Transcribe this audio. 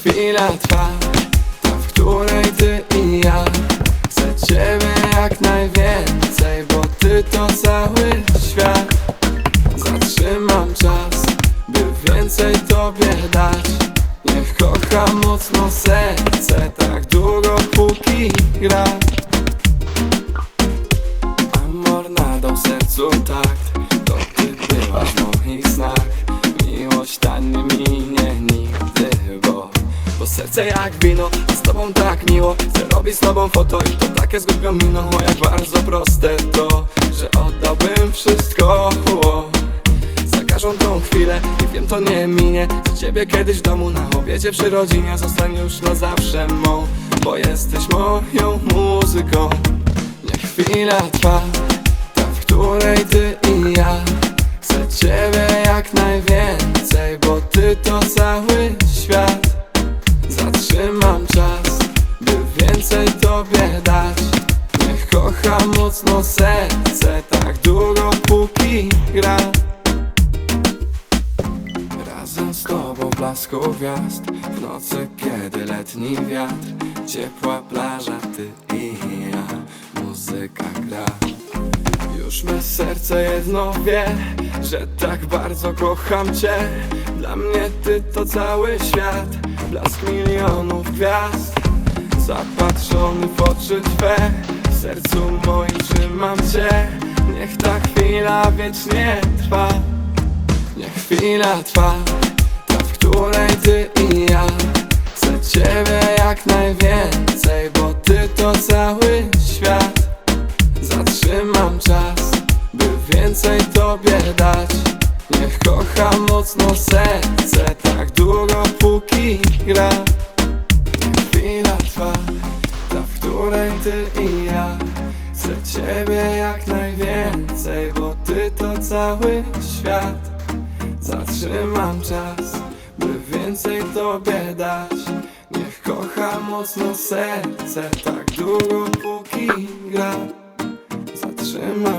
chwila trwa Ta, w której ty i ja Chcę ciebie jak najwięcej Bo ty to cały świat. Zatrzymam czas By więcej tobie dać. Niech kocha mocno serce Tak długo póki gra. Amor nadał sercu takt serce jak wino A z tobą tak miło. Chcę robić z tobą foto I to takie z głupią miną. O jak bardzo proste to Że oddałbym wszystko. Za każdą tą chwilę I wiem to nie minie. Za ciebie kiedyś w domu Na obiedzie przy rodzinie. Zostań już na zawsze mą Bo jesteś moją muzyką. Niech chwila trwa mocno serce Tak długo póki gra. Razem z tobą blasku gwiazd W nocy kiedy letni wiatr Ciepła plaża, ty i ja Muzyka gra. Już me serce jedno wie Że tak bardzo kocham cię. Dla mnie ty to cały świat Blask milionów gwiazd. Zapatrzony w oczy twe W sercu moim chwila wiecznie trwa. Niech chwila trwa Ta, w której ty i ja. Chcę ciebie jak najwięcej Bo ty to cały świat. Zatrzymam czas By więcej tobie dać. Niech kocha mocno serce Tak długo póki gra. Niech chwila trwa Ta, w której ty i ja Chcę ciebie jak najwięcej Bo ty to cały świat. Zatrzymam czas, by więcej tobie dać. Niech kocha mocno serce, tak długo póki gra. Zatrzymam